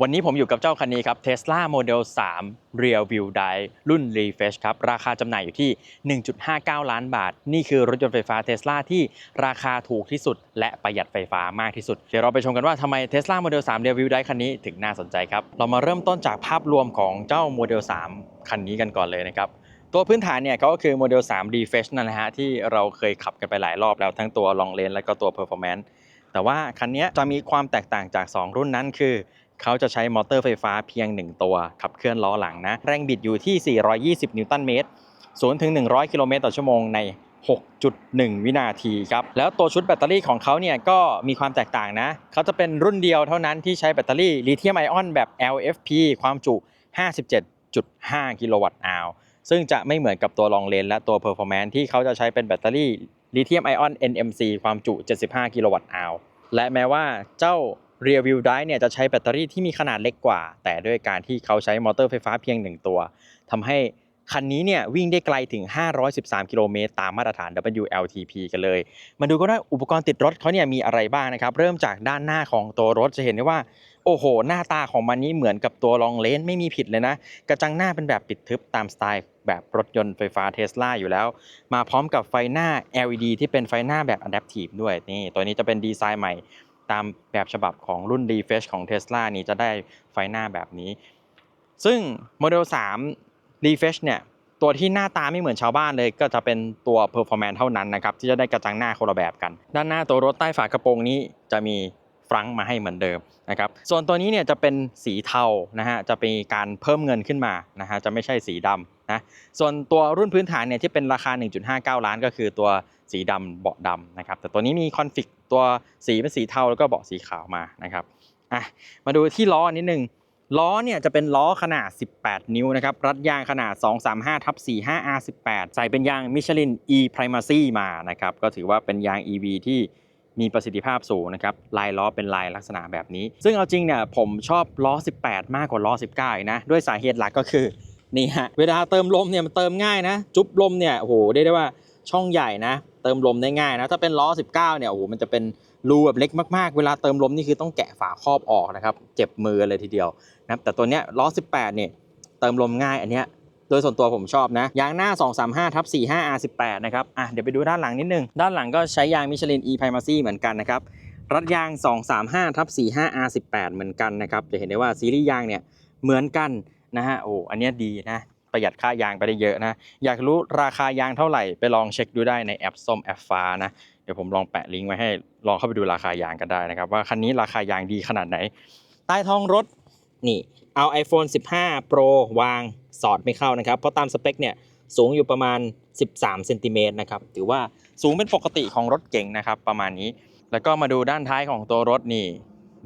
วันนี้ผมอยู่กับเจ้าคันนี้ครับ Tesla Model 3 Rear View Drive รุ่น Refresh ครับ ราคาจำหน่ายอยู่ที่ 1.59 ล้านบาท นี่คือรถยนต์ไฟฟ้า Tesla ที่ราคาถูกที่สุด และประหยัดไฟฟ้ามากที่สุด เดี๋ยวเราไปชมกันว่าทำไม Tesla Model 3 Rear View Drive คันนี้ถึงน่าสนใจครับ เรามาเริ่มต้นจากภาพรวมของเจ้า Model 3 คันนี้กันก่อนเลยนะครับตัวพื้นฐานเนี่ยก็คือ Model 3 Refresh นั่นแหละฮะที่เราเคยขับกันไปหลายรอบแล้วทั้งตัว Long Range และก็ตัว Performance แต่ว่าคันนี้จะมีความแตกต่างจาก 2 รุ่นนั้นคือ เขาจะใช้มอเตอร์ไฟฟ้าเพียง 1 ตัวขับเคลื่อนล้อหลังนะ แรงบิดอยู่ที่ 420 นิวตันเมตร0ถึง 100 กิโลเมตรต่อชั่วโมงใน 6.1 วินาทีครับ แล้วตัวชุดแบตเตอรี่ของเขาเนี่ยก็มีความแตกต่างนะ เขาจะเป็นรุ่นเดียวเท่านั้นที่ใช้แบตเตอรี่ลิเธียมไอออนแบบ LFP ความจุ 57.5 กิโลวัตต์อาวซึ่งจะไม่เหมือนกับตัวลองเลนและตัว Performance ที่เขาจะใช้เป็นแบตเตอรี่ลิเธียมไอออน NMC ความจุ 75 กิโลวัตต์อาวและแม้ว่าเจ้า Rear View Drive เนี่ยจะใช้แบตเตอรี่ที่มีขนาดเล็กกว่า แต่ด้วยการที่เขาใช้มอเตอร์ไฟฟ้าเพียง 1 ตัวทำให้คันนี้เนี่ยวิ่งได้ไกลถึง 513 กิโลเมตรตามมาตรฐาน WLTP กันเลย มาดูก็ได้อุปกรณ์ติดรถเขาเนี่ยมีอะไรบ้างนะครับ เริ่มจากด้านหน้าของตัวรถจะเห็นได้ว่า โอ้โห หน้าตาของมันนี้เหมือนกับตัวลองเลนไม่มีผิดเลยนะ กระจังหน้าเป็นแบบปิดทึบตามสไตล์แบบรถยนต์ไฟฟ้าเท s l a อยู่แล้ว มาพร้อมกับไฟหน้า LED ที่เป็นไฟหน้าแบบ Adaptive ด้วยนี่ตัวนี้จะเป็นดีไซน์ใหม่ ตามแบบฉบับของรุ่น Refresh ของ Tesla นี้จะได้ไฟหน้าแบบนี้ ซึ่ง Model 3 Refresh เนี่ยตัวที่หน้าตาไม่เหมือนชาวบ้านเลยก็จะเป็นตัว Performance เท่านั้นนะครับที่จะได้กระจังหน้าคนละแบบกัน ด้านหน้าตัวรถใต้ฝากระโปรงนี้จะมีฟรังมาให้เหมือนเดิมนะครับส่วนตัวนี้เนี่ยจะเป็นสีเทานะฮะจะเป็นการเพิ่มเงินขึ้นมานะฮะจะไม่ใช่สีดำ นะส่วนตัวรุ่นพื้นฐานเนี่ยที่เป็นราคา 1.59 ล้านก็คือตัวสีดำเบาะดำนะครับแต่ตัวนี้มีคอนฟิกตัวสีเป็นสีเทาแล้วก็เบาะสีขาวมานะครับอะมาดูที่ล้อนิดนึงล้อเนี่ยจะเป็นล้อขนาด 18 นิ้วนะครับ รัดยางขนาด 235ทับ45 R18 ใส่เป็นยางมิชลิน E Primacy มานะครับ ก็ถือว่าเป็นยาง EV ที่มีประสิทธิภาพสูงนะครับ ลายล้อเป็นลายลักษณะแบบนี้ ซึ่งเอาจริงเนี่ยผมชอบล้อ 18 มากกว่าล้อ 19 นะ ด้วยสาเหตุหลักก็คือ นี่ฮะเวลาเติมลมเนี่ยมันเติมง่ายนะ จุ๊บลมเนี่ยโอ้โหได้ได้ว่าช่องใหญ่นะ เติมลมได้ง่ายนะ ถ้าเป็นล้อ 19 เนี่ยโอ้โหมันจะเป็นรูแบบเล็กมากๆ เวลาเติมลมนี่คือต้องแกะฝาครอบออกนะครับ เจ็บมือเลยทีเดียวนะแต่ตัวเนี้ยล้อ 18 เนี่ยเติมลมง่ายอันเนี้ยโดยส่วนตัวผมชอบนะ ยางหน้า 235ทับ45 R18 นะครับ อะเดี๋ยวไปดูด้านหลังนิดนึง ด้านหลังก็ใช้ยางมิชลิน E Primacy เหมือนกันนะครับ รัดยาง 235ทับ45 R18 เหมือนกันนะครับ จะเห็นได้ว่าซีรีส์ยางเนี่ยเหมือนกัน นะฮะโอ้อันเนี้ยดีนะประหยัดค่ายางไปได้เยอะนะ อยากรู้ราคายางเท่าไหร่ไปลองเช็คดูได้ในแอปส้มแอปฟ้านะ เดี๋ยวผมลองแปะลิงก์ไว้ให้ลองเข้าไปดูราคายางกันได้นะครับ ว่าคันนี้ราคายางดีขนาดไหน ใต้ท้องรถนี่เอา iPhone 15 Pro วางสอดไม่เข้านะครับ เพราะตามสเปคเนี่ยสูงอยู่ประมาณ 13เซนติเมตรนะครับถือว่าสูงเป็นปกติของรถเก่งนะครับ ประมาณนี้ แล้วก็มาดูด้านท้ายของตัวรถนี่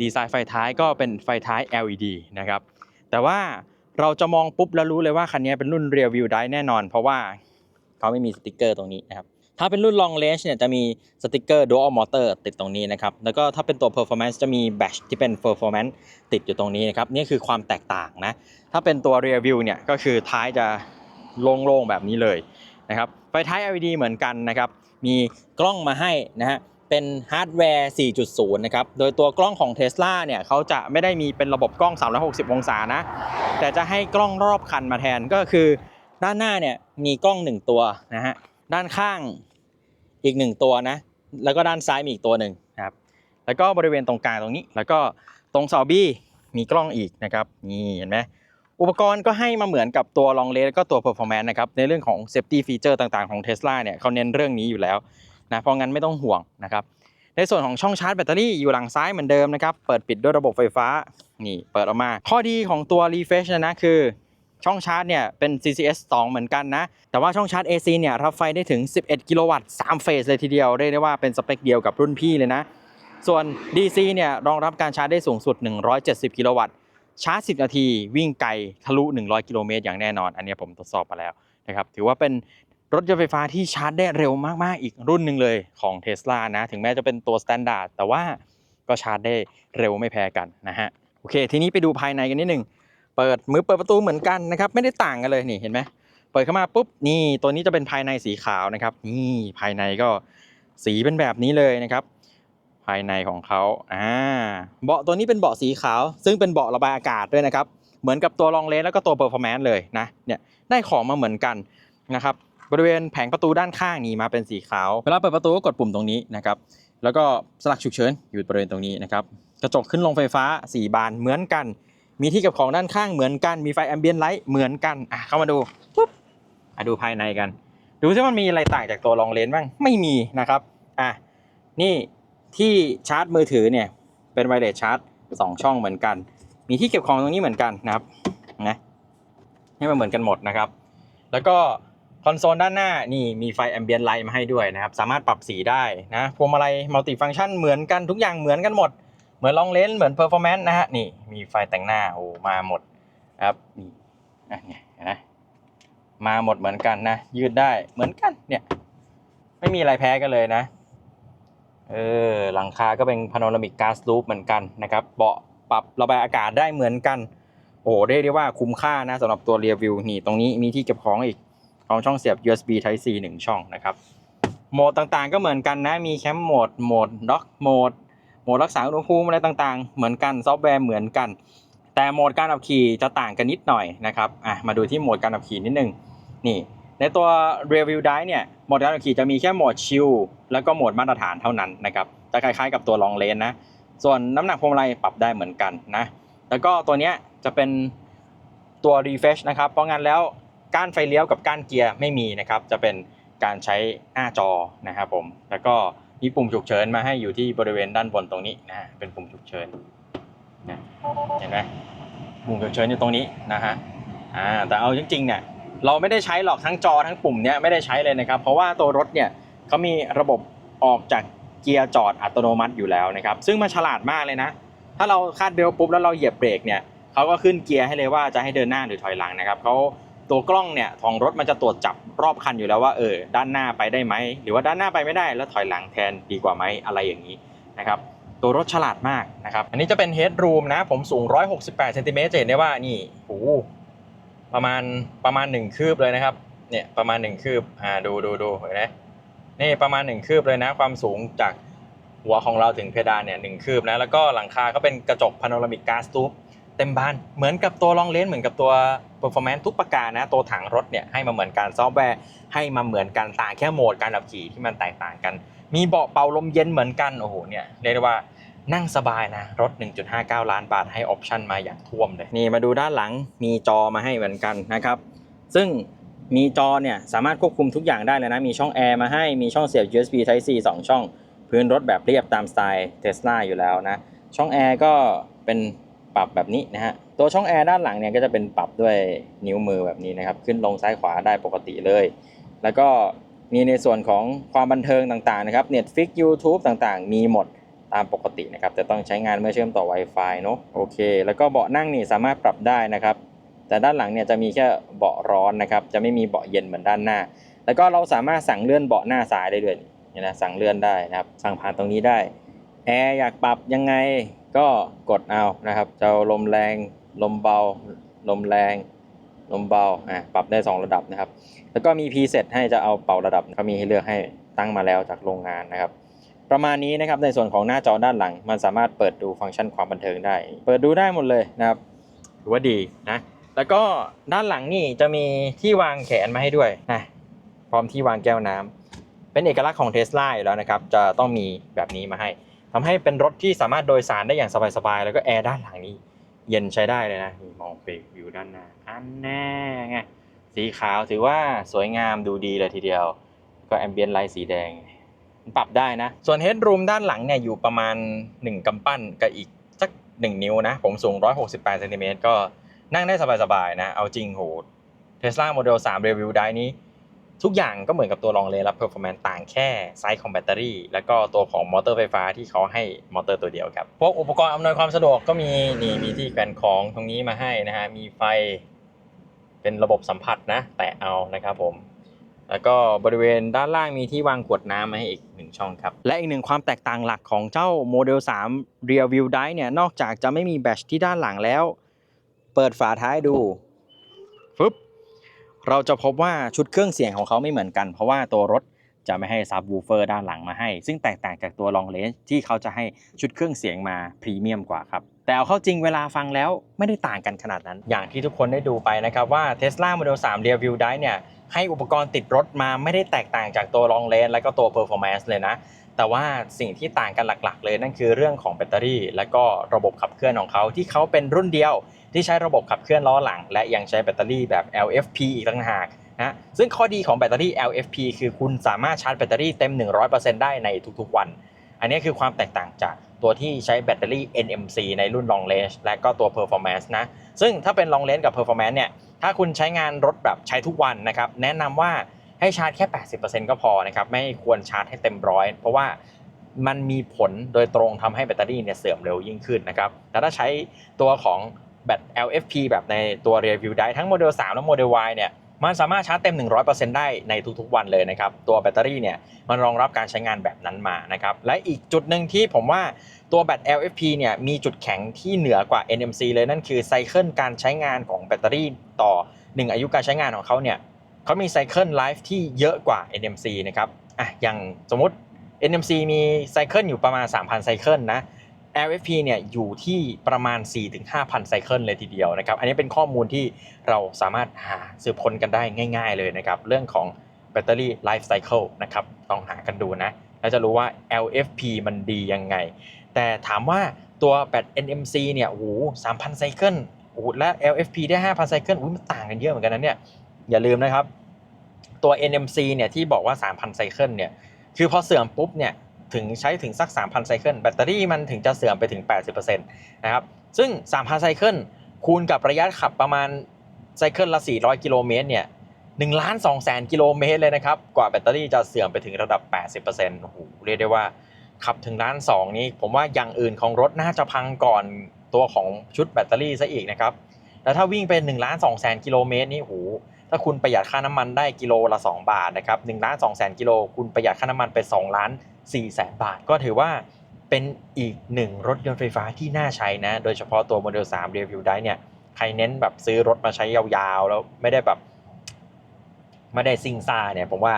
ดีไซน์ไฟท้ายก็เป็นไฟท้าย LED นะครับแต่ว่า เราจะมองปุ๊บแล้วรู้เลยว่าคันนี้เป็นรุ่น Rear View Drive แน่นอน เพราะว่าเขาไม่มีสติกเกอร์ตรงนี้นะครับถ้าเป็นรุ่น Long Range เนี่ยจะมีสติกเกอร์ Dual Motor ติดตรงนี้นะครับ แล้วก็ถ้าเป็นตัว Performance จะมี Badge ที่เป็น Performance ติดอยู่ตรงนี้นะครับ นี่คือความแตกต่างนะ ถ้าเป็นตัว Rear View เนี่ยก็คือท้ายจะโล่งๆแบบนี้เลยนะครับ ไฟท้าย LED เหมือนกันนะครับ มีกล้องมาให้นะฮะ เป็นฮาร์ดแวร์ 4.0 นะครับ โดยตัวกล้องของ Tesla เนี่ยเขาจะไม่ได้มีเป็นระบบกล้อง 360 องศานะ แต่จะให้กล้องรอบคันมาแทนก็คือ ด้านหน้าเนี่ยมีกล้อง 1 ตัวนะฮะ ด้านข้างอีก 1 ตัวนะ แล้วก็ด้านซ้ายมีอีกตัวหนึ่งนะครับ แล้วก็บริเวณตรงกลางตรงนี้ แล้วก็ตรงเสาบี้มีกล้องอีกนะครับ นี่เห็นไหมอุปกรณ์ก็ให้มาเหมือนกับตัว Long Range แล้วก็ตัว Performance นะครับ ในเรื่องของ Safety Feature ต่างๆของ Tesla เนี่ยเขาเน้นเรื่องนี้อยู่แล้ว นะเพราะงั้นไม่ต้องห่วงนะครับในส่วนของช่องชาร์จแบตเตอรี่อยู่หลังซ้ายเหมือนเดิมนะครับ เปิดปิดด้วยระบบไฟฟ้า นี่เปิดออกมา ข้อดีของตัว Refresh นะนะคือ ช่องชาร์จเนี่ยเป็น CCS 2 เหมือนกันนะ แต่ว่าช่องชาร์จ AC เนี่ยรับไฟได้ถึง 11 กิโลวัตต์ 3 เฟสเลยทีเดียว เรียกได้ว่าเป็นสเปคเดียวกับรุ่นพี่เลยนะ ส่วน DC เนี่ยรองรับการชาร์จได้สูงสุด 170 กิโลวัตต์ ชาร์จ 10 นาที วิ่งไกลทะลุ 100 กิโลเมตรอย่างแน่นอน อันนี้ผมทดสอบมาแล้วนะครับ ถือว่าเป็น รถยนต์ไฟฟ้าที่ชาร์จได้เร็วมากๆ อีกรุ่นหนึ่งเลยของ Tesla นะ ถึงแม้จะเป็นตัว Standard แต่ว่าก็ชาร์จได้เร็วไม่แพ้กันนะฮะ โอเค ทีนี้ไปดูภายในกันนิดนึง เปิดมือเปิดประตูเหมือนกันนะครับ ไม่ได้ต่างกันเลยนี่เห็นไหม เปิดเข้ามาปุ๊บ นี่ตัวนี้จะเป็นภายในสีขาวนะครับ นี่ภายในก็สีเป็นแบบนี้เลยนะครับ ภายในของเขาอ่า เบาะตัวนี้เป็นเบาะสีขาว ซึ่งเป็นเบาะระบายอากาศด้วยนะครับ เหมือนกับตัวรองเลนแล้วก็ตัวเปอร์ฟอร์แมนซ์เลยนะ เนี่ยได้ของมาเหมือนกันนะครับ บริเวณแผงประตูด้านข้างนี่มาเป็นสีขาว เวลาเปิดประตูก็กดปุ่มตรงนี้นะครับ แล้วก็สลักฉุกเฉินอยู่บริเวณตรงนี้นะครับ กระจกขึ้นลงไฟฟ้า 4 บานเหมือนกัน มีที่เก็บของด้านข้างเหมือนกัน มีไฟแอมเบียนไลท์เหมือนกัน อะเข้ามาดูปุ๊บอะดูภายในกัน ดูซิมันมีอะไรต่างจากตัวรองเลนบ้าง ไม่มีนะครับ อะนี่ที่ชาร์จมือถือเนี่ยเป็นไวเลสชาร์จสองช่องเหมือนกัน มีที่เก็บของตรงนี้เหมือนกันนะครับ นะ ให้มันเหมือนกันหมดนะครับ แล้วก็ คอนโซลด้านหน้านี่มีไฟแอมเบียนไลท์มาให้ด้วยนะครับ สามารถปรับสีได้นะพวงมาลัยมัลติฟังก์ชันเหมือนกันทุกอย่างเหมือนกันหมด เหมือนลองเลนส์เหมือนเพอร์ฟอร์แมนซ์นะฮะนี่มีไฟแต่งหน้าโอ้มาหมดครับนี่นะเนี่ยนไหมาหมดเหมือนกันนะ ยืดได้เหมือนกันเนี่ย ไม่มีอะไรแพ้กันเลยนะเออหลังคาก็เป็นพาโนรามิกก๊าซลูปเหมือนกันนะครับเบาะปรับระบายอากาศได้เหมือนกัน โอ้โหเรียกว่าคุ้มค่านะสำหรับตัวเรียวิวนี่ตรงนี้มีที่เก็บของอีก ของช่องเสียบ USB Type C 1 ช่องนะครับ โหมดต่างๆก็เหมือนกันนะ มีแคมโหมด โหมดด็อกโหมด โหมดรักษาอุณหภูมิอะไรต่างๆ เหมือนกัน ซอฟต์แวร์เหมือนกัน แต่โหมดการขับขี่จะต่างกันนิดหน่อยนะครับ อะ มาดูที่โหมดการขับขี่นิดนึง นี่ ในตัว Rear View Drive เนี่ย โหมดการขับขี่จะมีแค่โหมดชิลแล้วก็โหมดมาตรฐานเท่านั้นนะครับ จะคล้ายๆกับตัว Long Range นะ ส่วนน้ำหนักพวงมาลัยปรับได้เหมือนกันนะ แล้วก็ตัวเนี้ยจะเป็นตัว refresh นะครับ เพราะงั้นแล้ว ก้านไฟเลี้ยวกับก้านเกียร์ไม่มีนะครับ จะเป็นการใช้หน้าจอนะครับผม แล้วก็มีปุ่มฉุกเฉินมาให้อยู่ที่บริเวณด้านบนตรงนี้นะเป็นปุ่มฉุกเฉินนะเห็นไหมปุ่มฉุกเฉินอยู่ตรงนี้นะฮะอ่าแต่เอาจริงๆเนี่ยเราไม่ได้ใช้หรอกทั้งจอทั้งปุ่มเนี้ยไม่ได้ใช้เลยนะครับ เพราะว่าตัวรถเนี่ยเขามีระบบออกจากเกียร์จอดอัตโนมัติอยู่แล้วนะครับ ซึ่งมันฉลาดมากเลยนะ ถ้าเราคาดเบลต์ปุ๊บแล้วเราเหยียบเบรกเนี่ยเขาก็ขึ้นเกียร์ให้เลยว่าจะให้เดินหน้าหรือถอยหลังนะครับเขา ตัวกล้องเนี่ยของรถมันจะตรวจจับรอบคันอยู่แล้วว่าเออด้านหน้าไปได้ไหมหรือว่าด้านหน้าไปไม่ได้แล้วถอยหลังแทนดีกว่าไหมอะไรอย่างนี้นะครับตัวรถฉลาดมากนะครับอันนี้จะเป็นเฮดรูมนะผมสูง 168เซนติเมตรจะเห็นได้ว่านี่โอ้ประมาณประมาณ 1 คืบเลยนะครับเนี่ยประมาณ 1 คืบอ่าดูดูดูเห็นไหมนี่ประมาณ 1 คืบเลยนะ ความสูงจากหัวของเราถึงเพดานเนี่ยหนึ่งคืบนะแล้วก็หลังคาก็เป็นกระจกพาโนรามิกกาซทูบ เต็มบาน เหมือนกับตัวลองเลนเหมือนกับตัว performance ทุกประการนะ ตัวถังรถเนี่ยให้มาเหมือนกันซอฟต์แวร์ให้มาเหมือนกันต่างแค่โหมดการขับขี่ที่มันแตกต่างกัน มีเบาะเป่าลมเย็นเหมือนกัน โอ้โหเนี่ยเรียกได้ว่านั่งสบายนะ รถ 1.59 ล้านบาทให้ออปชั่นมาอย่างท่วมเลย นี่มาดูด้านหลังมีจอมาให้เหมือนกันนะครับ ซึ่งมีจอเนี่ยสามารถควบคุมทุกอย่างได้เลยนะ มีช่องแอร์มาให้มีช่องเสียบ USB Type C สองช่อง พื้นรถแบบเรียบตามสไตล์เทสลาอยู่แล้วนะ ช่องแอร์ก็เป็น ปรับแบบนี้นะฮะตัวช่องแอร์ด้านหลังเนี่ยก็จะเป็นปรับด้วยนิ้วมือแบบนี้นะครับ ขึ้นลงซ้ายขวาได้ปกติเลย แล้วก็มีในส่วนของความบันเทิงต่างๆนะครับ Netflix YouTube ต่างๆ มีหมดตามปกตินะครับแต่ต้องใช้งานเมื่อเชื่อมต่อ Wi-Fi เนอะโอเค แล้วก็เบาะนั่งนี่สามารถปรับได้นะครับ แต่ด้านหลังเนี่ยจะมีแค่เบาะร้อนนะครับ จะไม่มีเบาะเย็นเหมือนด้านหน้า แล้วก็เราสามารถสั่งเลื่อนเบาะหน้าซ้ายได้ด้วยเนี่ยนะสั่งเลื่อนได้นะครับ สั่งผ่านตรงนี้ได้แอร์อยากปรับยังไง ก็กดเอานะครับจะลมแรงลมเบา ลมแรง ลมเบาอะปรับได้ 2 ระดับนะครับ แล้วก็มีพ r เซ t ให้จะเอาเป่าระดับเขามีให้เลือกให้ตั้งมาแล้วจากโรงงานนะครับ ประมาณนี้นะครับในส่วนของหน้าจอด้านหลัง มันสามารถเปิดดูฟังก์ชันความบันเทิงได้ เปิดดูได้หมดเลยนะครับถือว่าดีนะแล้วก็ด้านหลังนี่จะมีที่วางแขนมาให้ด้วยนะพร้อมที่วางแก้วน้ำเป็นเอกลักษณ์ของเทสลาอยู่แล้วนะครับ จะต้องมีแบบนี้มาให้ ทำให้เป็นรถที่สามารถโดยสารได้อย่างสบายๆ แล้วก็แอร์ด้านหลังนี้ เย็นใช้ได้เลยนะนี่มองไปวิวด้านหน้าอันแน่ไงสีขาวถือว่าสวยงามดูดีเลยทีเดียว ก็แอมเบียนไลท์สีแดงปรับได้นะ ส่วนเฮดรูมด้านหลังเนี่ยอยู่ประมาณ 1กำปั้นกับอีกสัก 1 นิ้วนะ ผมสูง 168เซนติเมตรก็นั่งได้สบายๆนะ เอาจริงโหเทสลาโมเดล3 Review ได้นี้ ทุกอย่างก็เหมือนกับตัวรองเลนและเพอร์ฟอร์แมนซ์ต่างแค่ไซส์ของแบตเตอรี่ แล้วก็ตัวของมอเตอร์ไฟฟ้าที่เขาให้มอเตอร์ตัวเดียวครับพวกอุปกรณ์อำนวยความสะดวกก็มีนี่มีที่แขวนของตรงนี้มาให้นะฮะมีไฟเป็นระบบสัมผัสนะ แตะเอานะครับผมแล้วก็บริเวณด้านล่างมีที่วางขวดน้ำมาให้อีกหนึ่งช่องครับ และอีกหนึ่งความแตกต่างหลักของเจ้าโมเดล3 Rear View Drive เนี่ยนอกจากจะไม่มีแบตที่ด้านหลังแล้ว เปิดฝาท้ายดูฟึบ เราจะพบว่าชุดเครื่องเสียงของเขาไม่เหมือนกัน เพราะว่าตัวรถจะไม่ให้ซับวูเฟอร์ด้านหลังมาให้ ซึ่งแตกต่างจากตัวลองเลนที่เขาจะให้ชุดเครื่องเสียงมาพรีเมียมกว่าครับ แต่เอาเข้าจริงเวลาฟังแล้วไม่ได้ต่างกันขนาดนั้น อย่างที่ทุกคนได้ดูไปนะครับว่า Tesla Model 3 Rear View Drive เนี่ยให้อุปกรณ์ติดรถมาไม่ได้แตกต่างจากตัว Long Range และก็ตัว Performance เลยนะ แต่ว่าสิ่งที่ต่างกันหลักๆ เลยนั่นคือเรื่องของแบตเตอรี่ และก็ระบบขับเคลื่อนของเขาที่เขาเป็นรุ่นเดียว ที่ใช้ระบบขับเคลื่อนล้อหลัง และยังใช้แบตเตอรี่แบบ LFP อีกต่างหากนะซึ่งข้อดีของแบตเตอรี่ LFP คือคุณสามารถชาร์จแบตเตอรี่เต็ม 100%ได้ในทุกๆวัน อันนี้คือความแตกต่างจากตัวที่ใช้แบตเตอรี่ NMC ในรุ่น Long Range และก็ตัว Performance นะ ซึ่งถ้าเป็น Long Range กับ Performance เนี่ย ถ้าคุณใช้งานรถแบบใช้ทุกวันนะครับ แนะนำว่าให้ชาร์จแค่ 80%ก็พอนะครับ ไม่ควรชาร์จให้เต็มร้อย เพราะว่ามันมีผลโดยตรงทำให้แบตเตอรี่เนี่ยเสื่อมเร็วยิ่งขึ้นนะครับ แต่ถ้าใช้ตัวของ แบต LFP แบบในตัว Rear View Drive ทั้งโมเดล 3 และโมเดล Y เนี่ยมันสามารถชาร์จเต็ม 100%ได้ในทุกๆ วันเลยนะครับ ตัวแบตเตอรี่เนี่ยมันรองรับการใช้งานแบบนั้นมานะครับ และอีกจุดหนึ่งที่ผมว่าตัวแบต LFP เนี่ยมีจุดแข็งที่เหนือกว่า NMC เลยนั่นคือไซเคิลการใช้งานของแบตเตอรี่ต่อ 1 อายุการใช้งานของเขาเนี่ยเขามีไซเคิลไลฟ์ที่เยอะกว่า NMC นะครับอะอย่างสมมติ NMC มีไซเคิลอยู่ประมาณ 3,000 ไซเคิลนะ LFP เนี่ยอยู่ที่ประมาณ 4-5,000 ไซเคิลเลยทีเดียวนะครับอันนี้เป็นข้อมูลที่เราสามารถหาสืบค้นกันได้ง่าย ๆ เลยนะครับเรื่องของแบตเตอรี่ไลฟ์ไซเคิลนะครับต้องหากันดูนะแล้วจะรู้ว่า LFP มันดียังไง แต่ถามว่าตัวแบต NMC เนี่ยโอ้โห3,000 ไซเคิลโอ้และ LFP ได้ 5,000 ไซเคิลอุ้ยมันต่างกันเยอะเหมือนกันนะเนี่ยอย่าลืมนะครับ ตัว NMC เนี่ยที่บอกว่า 3,000 ไซเคิลเนี่ยคือพอเสื่อมปุ๊บเนี่ย ถึงใช้ถึงสัก 3,000 ไซเคิลแบตเตอรี่มันถึงจะเสื่อมไปถึง 80%นะครับซึ่ง 3,000 ไซเคิลคูณกับระยะขับประมาณไซเคิลละ 400 กิโลเมตรเนี่ย1ล้าน2แสนกิโลเมตรเลยนะครับ กว่าแบตเตอรี่จะเสื่อมไปถึงระดับ 80%โอ้โหเรียกได้ว่าขับถึงล้าน2นี้ ผมว่าอย่างอื่นของรถน่าจะพังก่อนตัวของชุดแบตเตอรี่ซะอีกนะครับ แล้วถ้าวิ่งเป็น1ล้าน2แสนกิโลเมตรนี่โอ้โหถ้าคุณประหยัดค่าน้ำมันได้กิโลละ 2 บาทนะครับ1ล้าน2แสนกิโลคุณประหยัดค่าน้ำมันไป2ล้าน 4แสนบาท ก็ถือว่าเป็นอีกหนึ่งรถยนต์ไฟฟ้าที่น่าใช้นะ โดยเฉพาะตัวโมเดล3 r e v i e w ได้เนี่ยใครเน้นแบบซื้อรถมาใช้ยาวๆ แล้วไม่ได้แบบไม่ได้ซิงซ่าเนี่ยผมว่า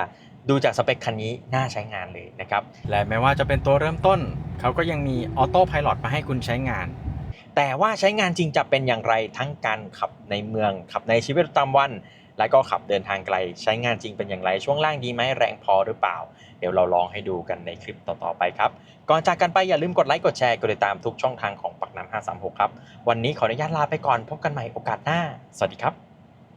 ดูจากสเปคคันนี้น่าใช้งานเลยนะครับ และแม้ว่าจะเป็นตัวเริ่มต้น เขาก็ยังมีออโต้พายロมาให้คุณใช้งาน แต่ว่าใช้งานจริงจะเป็นอย่างไรทั้งการขับในเมือง ขับในชีวิตประจำวัน และก็ขับเดินทางไกลใช้งานจริงเป็นอย่างไร ช่วงล่างดีไหมแรงพอหรือเปล่า เดี๋ยวเราลองให้ดูกันในคลิปต่อๆไปครับ ก่อนจากกันไปอย่าลืมกดไลค์กดแชร์กดติดตามทุกช่องทางของปักน้ำ536 ครับ วันนี้ขออนุญาตลาไปก่อนพบกันใหม่โอกาสหน้า สวัสดีครับ